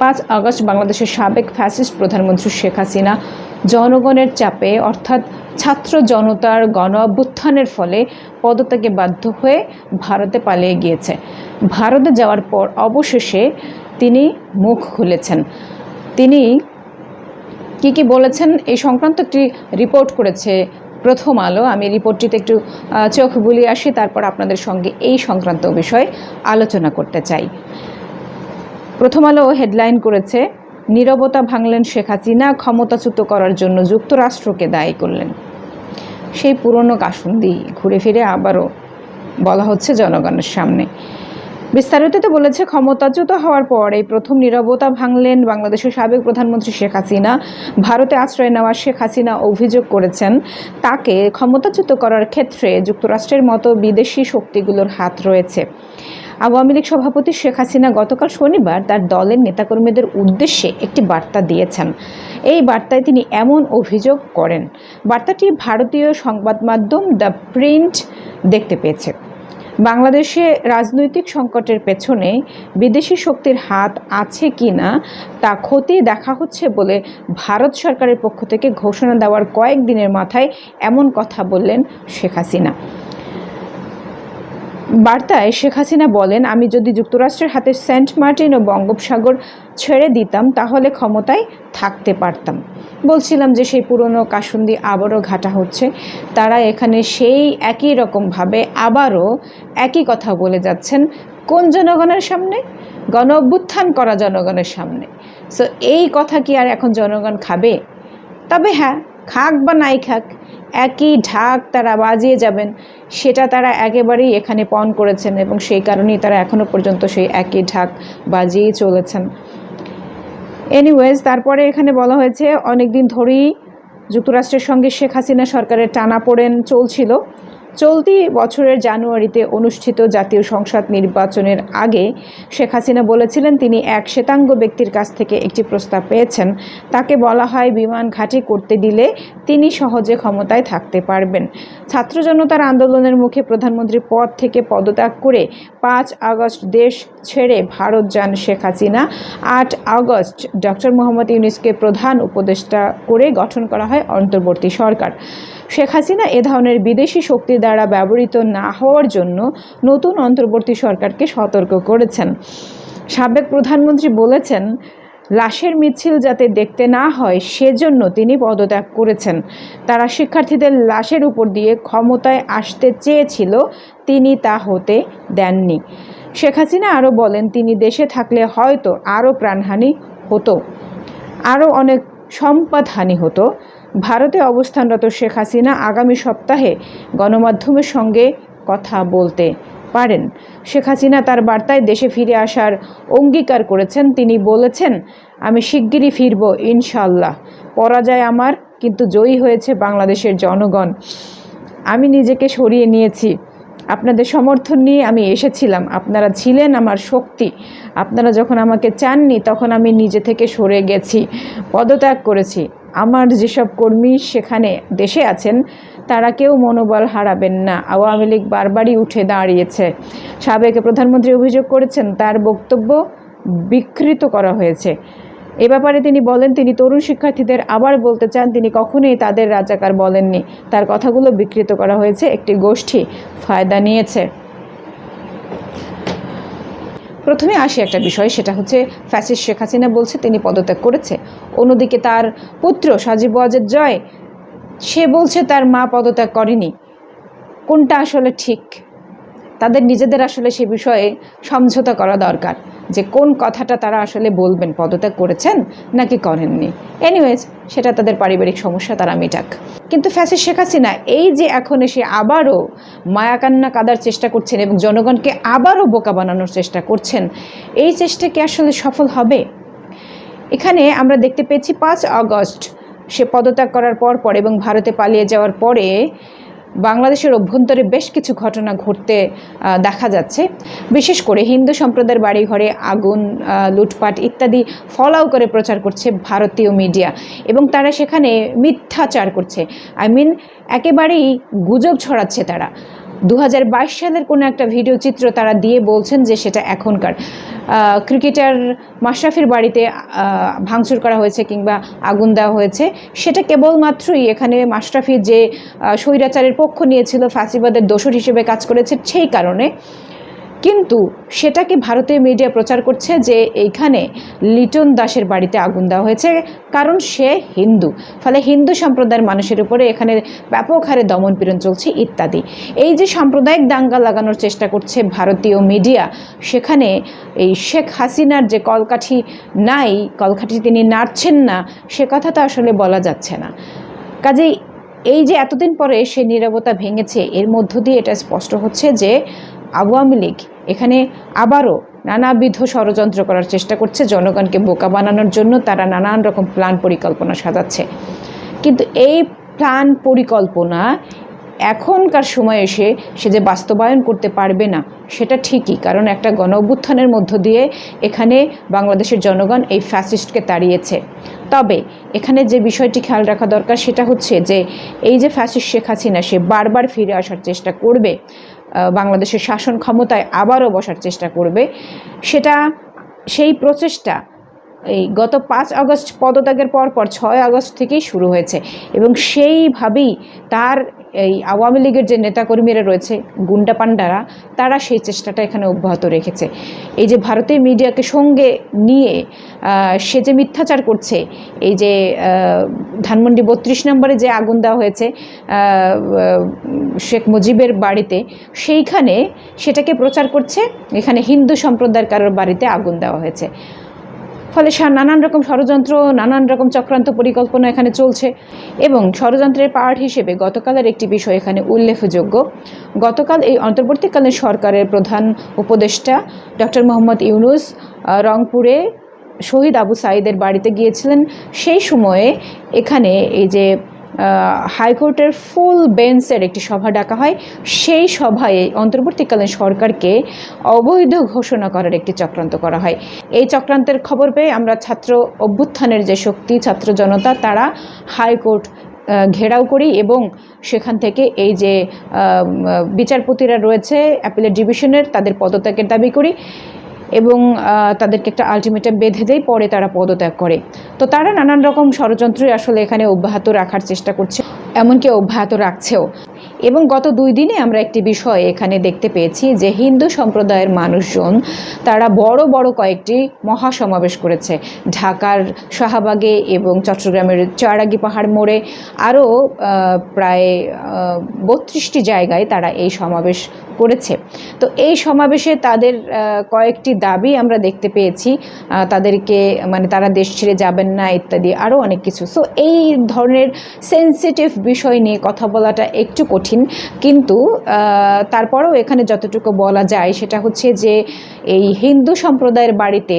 পাঁচ আগস্ট বাংলাদেশের সাবেক ফ্যাসিস্ট প্রধানমন্ত্রী শেখ হাসিনা জনগণের চাপে, অর্থাৎ ছাত্র জনতার গণ অভ্যুত্থানের ফলে পদত্যাগে বাধ্য হয়ে ভারতে পালিয়ে গিয়েছে। ভারতে যাওয়ার পর অবশেষে তিনি মুখ খুলেছেন। তিনি কি কি বলেছেন এই সংক্রান্ত একটি রিপোর্ট করেছে প্রথম আলো। আমি রিপোর্টটিতে একটু চোখ বুলিয়ে আসি, তারপর আপনাদের সঙ্গে এই সংক্রান্ত বিষয়ে আলোচনা করতে চাই। প্রথম আলো হেডলাইন করেছে, নীরবতা ভাঙলেন শেখ হাসিনা, ক্ষমতাচ্যুত করার জন্য যুক্তরাষ্ট্রকে দায়ী করলেন। সেই পুরনো কাসুন্দি ঘুরে ফিরে আবারও বলা হচ্ছে জনগণের সামনে। বিস্তারিততে বলেছে, ক্ষমতাচ্যুত হওয়ার পর এই প্রথম নীরবতা ভাঙলেন বাংলাদেশের সাবেক প্রধানমন্ত্রী শেখ হাসিনা। ভারতে আশ্রয় নেওয়া শেখ হাসিনা অভিযোগ করেছেন, তাকে ক্ষমতাচ্যুত করার ক্ষেত্রে যুক্তরাষ্ট্রের মতো বিদেশি শক্তিগুলোর হাত রয়েছে। আওয়ামী লীগ সভাপতি শেখ হাসিনা গতকাল শনিবার তার দলের নেতাকর্মীদের উদ্দেশ্যে একটি বার্তা দিয়েছেন। এই বার্তায় তিনি এমন অভিযোগ করেন। বার্তাটি ভারতীয় সংবাদ মাধ্যম দ্য প্রিন্ট দেখতে পেয়েছে। বাংলাদেশে রাজনৈতিক সংকটের পেছনে বিদেশি শক্তির হাত আছে কি না তা খতিয়ে দেখা হচ্ছে বলে ভারত সরকারের পক্ষ থেকে ঘোষণা দেওয়ার কয়েকদিনের মাথায় এমন কথা বললেন শেখ হাসিনা। বার্তায় শেখ হাসিনা বলেন, আমি যদি যুক্তরাষ্ট্রের হাতে সেন্ট মার্টিন ও বঙ্গোপসাগর ছেড়ে দিতাম, তাহলে ক্ষমতায় থাকতে পারতাম। বলছিলাম যে, সেই পুরনো কাসুন্দি আবারও ঘাটা হচ্ছে। তারা এখানে সেই একই রকমভাবে আবারও একই কথা বলে যাচ্ছেন, কোন জনগণের সামনে? গণ অভ্যুত্থান করা জনগণের সামনে। সো এই কথা কি আর এখন জনগণ খাবে? তবে হ্যাঁ খাক বা নাই খাক একই ঢাক তারা বাজিয়ে যাবেন, সেটা তারা একেবারেই এখানে পণ করেছেন এবং সেই কারণেই তারা এখনও পর্যন্ত সেই একই ঢাক বাজিয়েই চলেছেন। এনিওয়েজ তারপরে এখানে বলা হয়েছে অনেক দিন ধরেই যুক্তরাষ্ট্রের সঙ্গে শেখ হাসিনা সরকারের টানা পড়েন চলছিল। চলতি বছরের জানুয়ারিতে অনুষ্ঠিত জাতীয় সংসদ নির্বাচনের আগে শেখ হাসিনা বলেছিলেন তিনি এক শ্বেতাঙ্গ ব্যক্তির কাছ থেকে একটি প্রস্তাব পেয়েছেন। তাকে বলা হয় বিমান ঘাঁটি করতে দিলে তিনি সহজে ক্ষমতায় থাকতে পারবেন। ছাত্র জনতার আন্দোলনের মুখে প্রধানমন্ত্রীর পদ থেকে পদত্যাগ করে পাঁচ আগস্ট দেশ ছেড়ে ভারত যান শেখ হাসিনা। আট আগস্ট ডক্টর মোহাম্মদ ইউনিসকে প্রধান উপদেষ্টা করে গঠন করা হয় অন্তর্বর্তী সরকার। শেখ হাসিনা এ ধরনের বিদেশি শক্তি দ্বারা ব্যবহৃত না হওয়ার জন্য নতুন অন্তর্বর্তী সরকারকে সতর্ক করেছেন। সাবেক প্রধানমন্ত্রী বলেছেন, লাশের মিছিল যাতে দেখতে না হয়, সেজন্য তিনি পদত্যাগ করেছেন। তারা শিক্ষার্থীদের লাশের উপর দিয়ে ক্ষমতায় আসতে চেয়েছিল, তিনি তা হতে দেননি। শেখ হাসিনা আরও বলেন, তিনি দেশে থাকলে হয়তো আরও প্রাণহানি হতো, আরও অনেক সম্পদহানি হতো। ভারতে অবস্থানরত শেখ হাসিনা আগামী সপ্তাহে গণমাধ্যমের সঙ্গে কথা বলতে পারেন। শেখ হাসিনা তার বার্তায় দেশে ফিরে আসার অঙ্গীকার করেছেন। তিনি বলেছেন, আমি শিগগিরই ফিরব ইনশাল্লাহ পরাজয় আমার, কিন্তু জয়ী হয়েছে বাংলাদেশের জনগণ। আমি নিজেকে সরিয়ে নিয়েছি। আপনাদের সমর্থন নিয়ে আমি এসেছিলাম। আপনারা ছিলেন আমার শক্তি। আপনারা যখন আমাকে চাননি, তখন আমি নিজে থেকে সরে গেছি, পদত্যাগ করেছি। আমার যেসব কর্মী সেখানে দেশে আছেন, তারা কেউ মনোবল হারাবেন না। আওয়ামী লীগ বারবারই উঠে দাঁড়িয়েছে। সাবেক প্রধানমন্ত্রী অভিযোগ করেছেন, তার বক্তব্য বিকৃত করা হয়েছে। এ ব্যাপারে তিনি বলেন, তিনি তরুণ শিক্ষার্থীদের আবার বলতে চান, তিনি কখনোই তাদের রাজাকার বলেননি। তার কথাগুলো বিকৃত করা হয়েছে, একটি গোষ্ঠী ফায়দা নিয়েছে। প্রথমে আসি একটা বিষয়, সেটা হচ্ছে, ফ্যাসিস্ট শেখ হাসিনা বলছে, তিনি পদত্যাগ করেছে। অন্যদিকে তার পুত্র সাজিব ওয়াজেদ জয়, সে বলছে, তার মা পদত্যাগ করেনি। কোনটা আসলে ঠিক? তাদের নিজেদের আসলে সে বিষয়ে সমঝোতা করা দরকার। যে কোন কথাটা তারা আসলে বলবেন, পদত্যাগ করেছেন নাকি করেননি। এনিওয়েজ সেটা তাদের পারিবারিক সমস্যা, তারা মেটাক। কিন্তু ফ্যাসিস শেখ হাসিনা এই যে এখন এসে আবারও মায়াকান্না কাদার চেষ্টা করছেন এবং জনগণকে আবারও বোকা বানানোর চেষ্টা করছেন, এই চেষ্টা কি আসলে সফল হবে? এখানে আমরা দেখতে পেয়েছি পাঁচ আগস্ট, সে পদত্যাগ করার পর পর এবং ভারতে পালিয়ে যাওয়ার পরে বাংলাদেশের অভ্যন্তরে বেশ কিছু ঘটনা ঘটতে দেখা যাচ্ছে। বিশেষ করে হিন্দু সম্প্রদায়ের বাড়িঘরে আগুন লুটপাট ইত্যাদি ফলাও করে প্রচার করছে ভারতীয় মিডিয়া এবং তারা সেখানে মিথ্যাচার করছে। আই মিন, একেবারেই গুজব ছড়াচ্ছে তারা। দু হাজার বাইশ সালের কোনো একটা ভিডিও চিত্র তারা দিয়ে বলছেন যে সেটা এখনকার। ক্রিকেটার মাশরাফির বাড়িতে ভাঙচুর করা হয়েছে কিংবা আগুন দেওয়া হয়েছে। সেটা কেবলমাত্রই এখানে মাশরাফি যে স্বৈরাচারের পক্ষ নিয়েছিল, ফাঁসিবাদের দোষর হিসেবে কাজ করেছে, সেই কারণে কিন্তু সেটাকে ভারতীয় মিডিয়া প্রচার করছে যে এইখানে লিটন দাসের বাড়িতে আগুন দেওয়া হয়েছে, কারণ সে হিন্দু। ফলে হিন্দু সম্প্রদায়ের মানুষের উপরে এখানে ব্যাপক হারে দমনপীড়ন চলছে ইত্যাদি। এই যে সাম্প্রদায়িক দাঙ্গা লাগানোর চেষ্টা করছে ভারতীয় মিডিয়া সেখানে এই শেখ হাসিনার যে কলকাঠি নাই, কলকাঠি তিনি নাড়ছেন না, সে কথা তো আসলে বলা যাচ্ছে না। কাজেই এই যে এতদিন পরে সে নীরবতা ভেঙেছে, এর মধ্য দিয়ে এটা স্পষ্ট হচ্ছে যে আওয়ামী লীগ এখানে আবারও নানাবিধ ষড়যন্ত্র করার চেষ্টা করছে। জনগণকে বোকা বানানোর জন্য তারা নানান রকম প্ল্যান পরিকল্পনা সাজাচ্ছে। কিন্তু এই প্ল্যান পরিকল্পনা এখনকার সময় এসে সে যে বাস্তবায়ন করতে পারবে না, সেটা ঠিকই। কারণ একটা গণ অভ্যুত্থানের মধ্য দিয়ে এখানে বাংলাদেশের জনগণ এই ফ্যাসিস্টকে তাড়িয়েছে। তবে এখানে যে বিষয়টি খেয়াল রাখা দরকার সেটা হচ্ছে যে, এই যে ফ্যাসিস্ট শেখ হাসিনা, সে বারবার ফিরে আসার চেষ্টা করবে বাংলাদেশের শাসন ক্ষমতায় আবারও বসার চেষ্টা করবে সেটা সেই প্রচেষ্টা এই গত পাঁচ আগস্ট পদত্যাগের পর পর ছয় আগস্ট থেকেই শুরু হয়েছে এবং সেইভাবেই তার এই আওয়ামী লীগের যে নেতাকর্মীরা রয়েছে, গুন্ডা পান্ডারা তারা সেই চেষ্টাটা এখানে অব্যাহত রেখেছে। এই যে ভারতীয় মিডিয়াকে সঙ্গে নিয়ে সে যে মিথ্যাচার করছে, এই যে ধানমন্ডি বত্রিশ নম্বরে যে আগুন দেওয়া হয়েছে শেখ মুজিবের বাড়িতে, সেইখানে সেটাকে প্রচার করছে। এখানে হিন্দু সম্প্রদায়ের কারোর বাড়িতে আগুন দেওয়া হয়েছে। ফলে নানান রকম ষড়যন্ত্র, নানান রকম চক্রান্ত পরিকল্পনা এখানে চলছে এবং ষড়যন্ত্রের পার্ট হিসেবে গতকালের একটি বিষয় এখানে উল্লেখযোগ্য। গতকাল এই অন্তর্বর্তীকালীন সরকারের প্রধান উপদেষ্টা ডক্টর মোহাম্মদ ইউনুস রংপুরে শহীদ আবু সাইদের বাড়িতে গিয়েছিলেন। সেই সময়ে এখানে এই যে হাইকোর্টের ফুল বেঞ্চের একটি সভা ডাকা হয়। সেই সভায় অন্তর্বর্তীকালীন সরকারকে অবৈধ ঘোষণা করার একটি চক্রান্ত করা হয়। এই চক্রান্তের খবর পেয়ে আমরা ছাত্র অভ্যুত্থানের যে শক্তি, ছাত্র জনতা, তারা হাইকোর্ট ঘেরাও করি এবং সেখান থেকে এই যে বিচারপতিরা রয়েছে, অ্যাপিলেট ডিভিশনের তাদের পদত্যাগের দাবি করি। এবং তাদেরকে একটা আলটিমেটাম বেঁধে দেয়, পরে তারা পদত্যাগ করে। তো তারা নানান রকম ষড়যন্ত্রই আসলে এখানে অব্যাহত রাখার চেষ্টা করছে, এমনকি অব্যাহত রাখছেও। এবং গত দুই দিনে আমরা একটি বিষয় এখানে দেখতে পেয়েছি যে, হিন্দু সম্প্রদায়ের মানুষজন, তারা বড় বড় কয়েকটি মহাসমাবেশ করেছে। ঢাকার শাহবাগে এবং চট্টগ্রামের চয়ারাগি পাহাড় মোড়ে আরও প্রায় বত্রিশটি জায়গায় তারা এই সমাবেশ করেছে। তো এই সমাবেশে তাদের কয়েকটি দাবি আমরা দেখতে পেয়েছি। তাদেরকে মানে তারা দেশ ছেড়ে যাবেন না ইত্যাদি আরও অনেক কিছু। সো এই ধরনের সেন্সিটিভ বিষয় নিয়ে কথা বলাটা একটু কঠিন। কিন্তু তারপরেও এখানে যতটুকু বলা যায় সেটা হচ্ছে যে, এই হিন্দু সম্প্রদায়ের বাড়িতে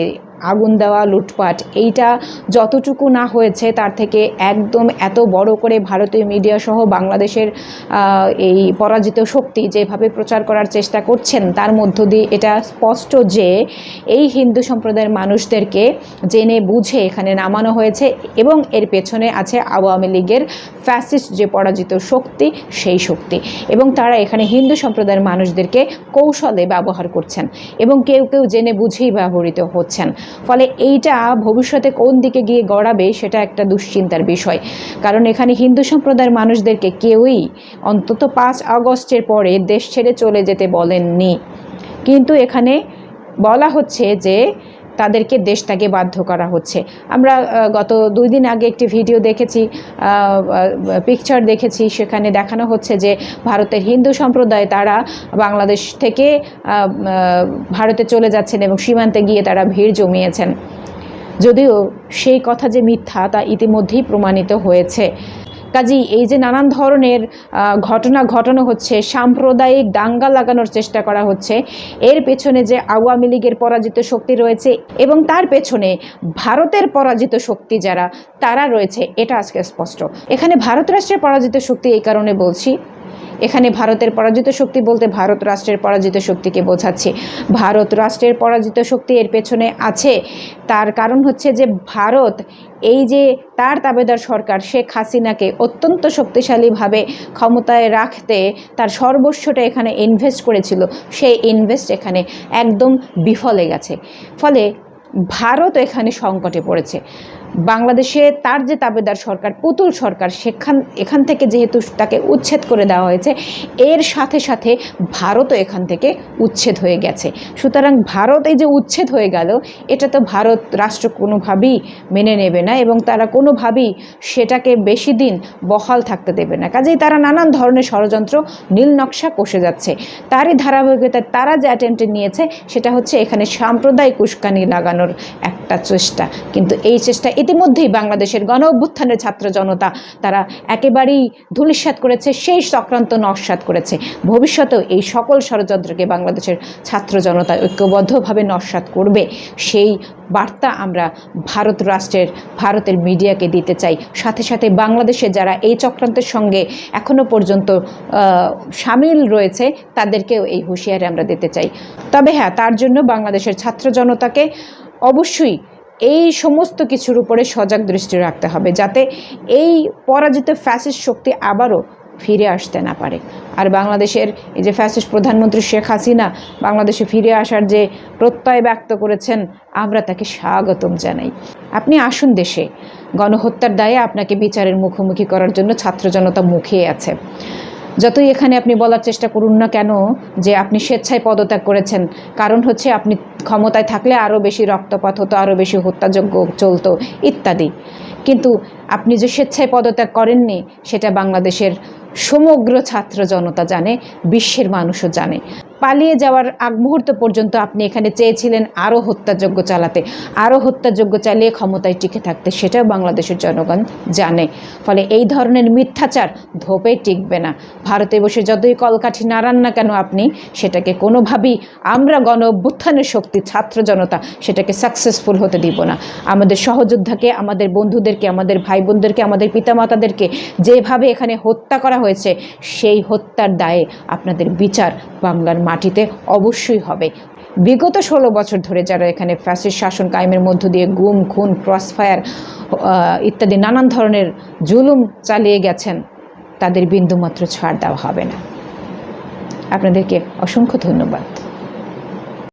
আগুন দেওয়া, লুটপাট, এইটা যতটুকু না হয়েছে তার থেকে একদম এত বড় করে ভারতীয় মিডিয়া সহ বাংলাদেশের এই পরাজিত শক্তি যেভাবে প্রচার করার চেষ্টা করছেন, তার মধ্য দিয়ে এটা স্পষ্ট যে এই হিন্দু সম্প্রদায়ের মানুষদেরকে জেনে বুঝে এখানে নামানো হয়েছে এবং এর পেছনে আছে আওয়ামী লীগের ফ্যাসিস্ট যে পরাজিত শক্তি, সেই শক্তি। এবং তারা এখানে হিন্দু সম্প্রদায়ের মানুষদেরকে কৌশলে ব্যবহার করছেন এবং কেউ কেউ জেনে বুঝেই ব্যবহৃত হচ্ছেন। ফলে এইটা ভবিষ্যতে কোন দিকে গিয়ে গড়াবে সেটা একটা দুশ্চিন্তার বিষয়। কারণ এখানে হিন্দু সম্প্রদায়ের মানুষদেরকে কেউই অন্তত পাঁচ আগস্টের পরে দেশ ছেড়ে চলে যেতে বলেননি। কিন্তু এখানে বলা হচ্ছে যে তাদেরকে দেশ দেশটাকে বাধ্য করা হচ্ছে। আমরা গত দুই দিন আগে একটি ভিডিও দেখেছি পিকচার দেখেছি, সেখানে দেখানো হচ্ছে যে ভারতের হিন্দু সম্প্রদায় তারা বাংলাদেশ থেকে ভারতে চলে যাচ্ছেন এবং সীমান্তে গিয়ে তারা ভিড় জমিয়েছেন। যদিও সেই কথা যে মিথ্যা তা ইতিমধ্যেই প্রমাণিত হয়েছে। কাজেই এই যে নানান ধরনের ঘটনা ঘটানো হচ্ছে, সাম্প্রদায়িক দাঙ্গা লাগানোর চেষ্টা করা হচ্ছে, এর পেছনে যে আওয়ামী লীগের পরাজিত শক্তি রয়েছে এবং তার পেছনে ভারতের পরাজিত শক্তি যারা, তারা রয়েছে, এটা আজকে স্পষ্ট। এখানে ভারত রাষ্ট্রের পরাজিত শক্তি এই কারণে বলছি এখানে ভারতের পরাজিত শক্তি বলতে ভারত রাষ্ট্রের পরাজিত শক্তিকে বোঝাচ্ছে। ভারত রাষ্ট্রের পরাজিত শক্তি এর পেছনে আছে। তার কারণ হচ্ছে যে ভারত, এই যে তার তাবেদার সরকার শেখ হাসিনাকে অত্যন্ত শক্তিশালীভাবে ক্ষমতায় রাখতে তার সর্বস্বটা এখানে ইনভেস্ট করেছিল, সেই ইনভেস্ট এখানে একদম বিফলে গেছে। ফলে ভারত এখানে সংকটে পড়েছে। বাংলাদেশে তার যে তাবেদার সরকার, পুতুল সরকার, সেখান, এখান থেকে যেহেতু তাকে উচ্ছেদ করে দেওয়া হয়েছে, এর সাথে সাথে ভারতও এখান থেকে উচ্ছেদ হয়ে গেছে। সুতরাং ভারত এই যে উচ্ছেদ হয়ে গেল, এটা তো ভারত রাষ্ট্র কোনোভাবেই মেনে নেবে না এবং তারা কোনোভাবেই সেটাকে বেশি দিন বহাল থাকতে দেবে না। কাজেই তারা নানান ধরনের ষড়যন্ত্র, নীল নকশা কষে যাচ্ছে। তারই ধারাবাহিকতায় তারা যে অ্যাটেম্পটে নিয়েছে, সেটা হচ্ছে এখানে সাম্প্রদায়িক উস্কানি লাগানোর একটা চেষ্টা। কিন্তু এই চেষ্টা ইতিমধ্যেই বাংলাদেশের গণ অভ্যুত্থানের ছাত্র জনতা, তারা একেবারেই ধূলিসাৎ করেছে সেই চক্রান্ত নস্বাত করেছে। ভবিষ্যতেও এই সকল ষড়যন্ত্রকে বাংলাদেশের ছাত্র জনতা ঐক্যবদ্ধভাবে নস্বাত করবে। সেই বার্তা আমরা ভারত রাষ্ট্রের, ভারতের মিডিয়াকে দিতে চাই। সাথে সাথে বাংলাদেশে যারা এই চক্রান্তের সঙ্গে এখনও পর্যন্ত সামিল রয়েছে, তাদেরকেও এই হুঁশিয়ারি আমরা দিতে চাই। তবে হ্যাঁ তার জন্য বাংলাদেশের ছাত্র জনতাকে অবশ্যই এই সমস্ত কিছুর উপরে সজাগ দৃষ্টি রাখতে হবে যাতে এই পরাজিত ফ্যাসিস্ট শক্তি আবারও ফিরে আসতে না পারে। আর বাংলাদেশের এই যে ফ্যাসিস্ট প্রধানমন্ত্রী শেখ হাসিনা বাংলাদেশে ফিরে আসার যে প্রত্যয় ব্যক্ত করেছেন, আমরা তাকে স্বাগতম জানাই। আপনি আসুন দেশে। গণহত্যার দায়ে আপনাকে বিচারের মুখোমুখি করার জন্য ছাত্র জনতা মুখিয়ে আছে। যতই এখানে আপনি বলার চেষ্টা করুন না কেন যে আপনি স্বেচ্ছায় পদত্যাগ করেছেন, কারণ হচ্ছে আপনি ক্ষমতায় থাকলে আরও বেশি রক্তপাত হতো আরও বেশি হত্যাযোগ্য চলতো, ইত্যাদি। কিন্তু আপনি যে স্বেচ্ছায় পদত্যাগ করেননি, সেটা বাংলাদেশের সমগ্র ছাত্র জনতা জানে, বিশ্বের মানুষও জানে। পালিয়ে যাওয়ার আগ মুহূর্ত পর্যন্ত আপনি এখানে চেয়েছিলেন আরও হত্যাযজ্ঞ চালাতে, আরও হত্যাযজ্ঞ চালিয়ে ক্ষমতায় টিকে থাকতে, সেটাও বাংলাদেশের জনগণ জানে। ফলে এই ধরনের মিথ্যাচার ধোপে টিকবে না। ভারতে বসে যতই কলকাঠি নাড়ান না কেন আপনি, সেটাকে কোনোভাবেই আমরা গণ অভ্যুত্থানের শক্তি, ছাত্র জনতা, সেটাকে সাকসেসফুল হতে দিব না। আমাদের সহযোদ্ধাকে, আমাদের বন্ধুদেরকে, আমাদের ভাই বোনদেরকে আমাদের পিতামাতাদেরকে যেভাবে এখানে হত্যা করা হয়েছে, সেই হত্যার দায়ে আপনাদের বিচার বাংলার মাটিতে অবশ্যই হবে। বিগত ষোলো বছর ধরে যারা এখানে ফ্যাসিস শাসন কায়েমের মধ্য দিয়ে গুম, খুন ক্রসফায়ার ইত্যাদি নানান ধরনের জুলুম চালিয়ে গেছেন, তাদের বিন্দুমাত্র ছাড় দেওয়া হবে না। আপনাদেরকে অসংখ্য ধন্যবাদ।